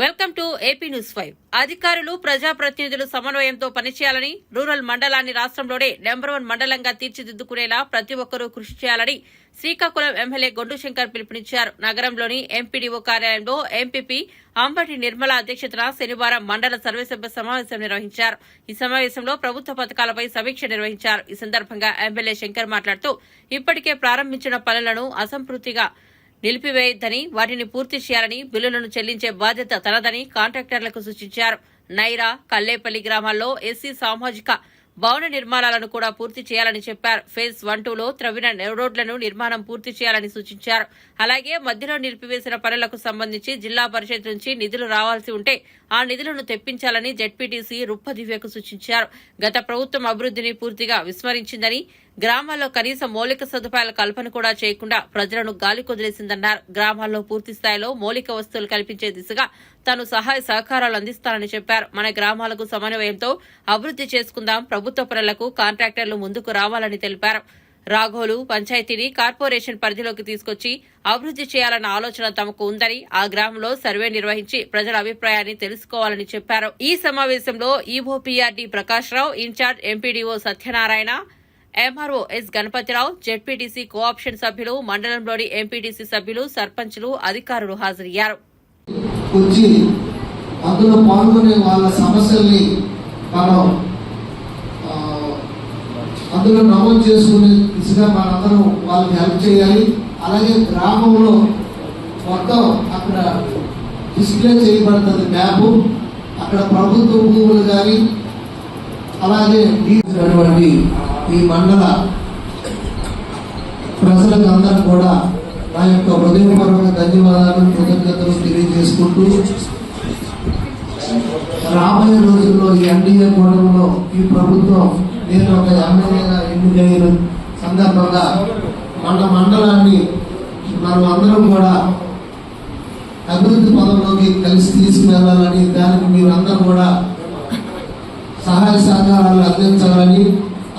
Welcome to AP news five. అధికారులు ప్రజాప్రతినిధులు సమన్వయంతో పనిచేయాలని రూరల్ మండలాన్ని రాష్ట్రంలోనే నెంబర్ వన్ మండలంగా తీర్చిదిద్దుకునేలా ప్రతి ఒక్కరూ కృషి చేయాలని శ్రీకాకుళం ఎమ్మెల్యే గొండు శంకర్ పిలుపునిచ్చారు. నగరంలోని ఎంపీడీఓ కార్యాలయంలో ఎంపీపీ అంబటి నిర్మల అధ్యక్షతన శనివారం మండల సర్వసభ్య సమావేశం నిర్వహించారు. ఈ సమావేశంలో ప్రభుత్వ పథకాలపై సమీక్ష నిర్వహించారు. ఈ సందర్భంగా ఎమ్మెల్యే శంకర్ మాట్లాడుతూ ఇప్పటికే ప్రారంభించిన పనులను అసంపూర్తిగా నిలిపివేయొద్దని వాటిని పూర్తి చేయాలని బిల్లులను చెల్లించే బాధ్యత తనదని కాంట్రాక్టర్లకు సూచించారు. నైరా కల్లేపల్లి గ్రామాల్లో ఎస్సీ సామాజిక భవన నిర్మాణాలను కూడా పూర్తి చేయాలని చెప్పారు. ఫేజ్ వన్ టూలో త్రవ్విన రోడ్లను నిర్మాణం పూర్తి చేయాలని సూచించారు. అలాగే మధ్యలో నిలిపివేసిన పనులకు సంబంధించి జిల్లా పరిషత్ నుంచి నిధులు రావాల్సి ఉంటే ఆ నిధులను తెప్పించాలని జెడ్పీటీసీ రుప్పదివ్యకు సూచించారు. గత ప్రభుత్వం అభివృద్ధిని పూర్తిగా విస్మరించిందని గ్రామాల్లో కనీస మౌలిక సదుపాయాల కల్పన కూడా చేయకుండా ప్రజలను గాలి కుదిలేసిందన్నారు. గ్రామాల్లో పూర్తి స్థాయిలో మౌలిక వస్తువులు కల్పించే దిశగా తాను సహాయ సహకారాలు అందిస్తానని చెప్పారు. మన గ్రామాలకు సమన్వయంతో అభివృద్ది చేసుకుందాం ప్రభుత్వ పనులకు కాంట్రాక్టర్లు ముందుకు రావాలని తెలిపారు. రాఘోలు పంచాయతీని కార్పొరేషన్ పరిధిలోకి తీసుకొచ్చి అభివృద్ది చేయాలన్న ఆలోచన తమకు ఉందని ఆ గ్రామంలో సర్వే నిర్వహించి ప్రజల అభిప్రాయాన్ని తెలుసుకోవాలని చెప్పారు. ఈ సమావేశంలో EOPRD Prakash Rao incharge MPDO Satyanarayana MRO S Ganapathirao ZPTC cooption సభ్యులు మండలంలోని ఎంపీటీసీ సభ్యులు సర్పంచులు అధికారులు హాజరయ్యారు. వచ్చి అందులో పాల్గొనే వాళ్ళ సమస్యల్ని మనం ఆ, అందులో నమోదు చేసుకునే దిశగా మనందరం వాళ్ళకి హెల్ప్ చేయాలి. అలాగే గ్రామంలో మొత్తం అక్కడ డిస్ప్లే చేయబడుతుంది మ్యాప్. అక్కడ ప్రభుత్వ భూములు కానీ అలాగే ఈ ఈ మండల ప్రజలకు అందరూ కూడా నా యొక్క హృదయపూర్వక ధన్యవాదాలు కృతజ్ఞతలు తెలియజేసుకుంటూ రాబోయే రోజుల్లో ఈ ఎన్డీఏ కూటమిలో ఈ ప్రభుత్వం నేను ఒక ఎమ్మెల్యేగా ఎన్నికైన సందర్భంగా మన మండలాన్ని మనం అందరం కూడా అభివృద్ధి పదంలోకి కలిసి తీసుకువెళ్ళాలని దానికి మీరు అందరూ కూడా సహాయ సహకారాలు అందించాలని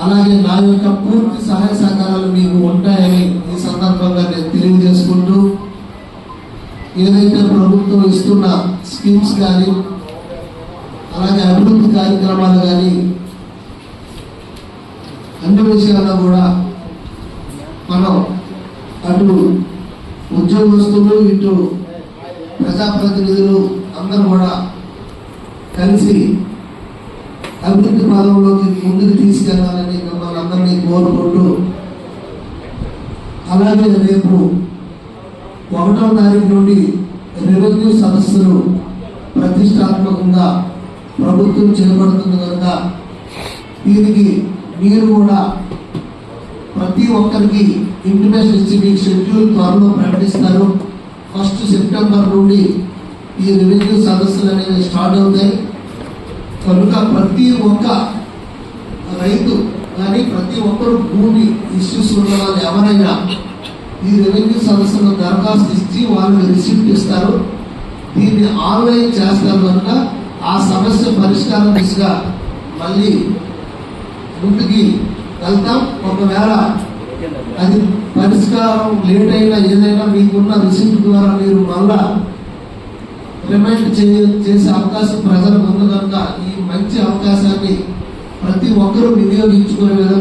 అలాగే నా యొక్క పూర్తి సహాయ సహకారాలు మీకు ఉంటాయని ఈ సందర్భంగా నేను తెలియజేసుకుంటూ ఏదైతే ప్రభుత్వం ఇస్తున్న స్కీమ్స్ కానీ అలాగే అభివృద్ధి కార్యక్రమాలు కానీ అన్ని విషయాల్లో కూడా మనం అటు ఉద్యోగస్తులు ఇటు ప్రజాప్రతినిధులు అందరూ కూడా కలిసి అభివృద్ధి పదంలోకి ముందుకు తీసుకెళ్ళాలని మిమ్మల్ని అందరినీ కోరుకుంటూ అలాగే రేపు ఒకటో తారీఖు నుండి రెవెన్యూ సదస్సులు ప్రతిష్టాత్మకంగా ప్రభుత్వం చేపడుతుంది కనుక దీనికి మీరు కూడా ప్రతి ఒక్కరికి ఇంటిమేషన్ ఇచ్చి మీకు షెడ్యూల్ త్వరలో ప్రకటిస్తారు. ఫస్ట్ సెప్టెంబర్ నుండి ఈ రెవెన్యూ సదస్సులు అనేవి స్టార్ట్ అవుతాయి. కనుక ప్రతి ఒక్క రైతు కానీ ప్రతి ఒక్కరు భూమి ఇష్యూస్ ఉన్న వాళ్ళు ఎవరైనా ఈ రెవెన్యూ సంస్థలో దరఖాస్తు ఇచ్చి వాళ్ళు రిసిప్ట్ ఇస్తారు. దీన్ని ఆన్లైన్ చేస్తారు కనుక ఆ సమస్య పరిష్కారం దిశగా మళ్ళీ ముందుకి వెళ్తాం. ఒకవేళ అది పరిష్కారం లేట్ అయినా ఏదైనా మీకున్న రిసిప్ట్ ద్వారా మీరు మళ్ళా రిమైండ్ చేయ చేసే అవకాశం ప్రజలకు ఉంది కనుక ఈ మంచి అవకాశాన్ని ప్రతి ఒక్కరూ వినియోగించుకునే విధంగా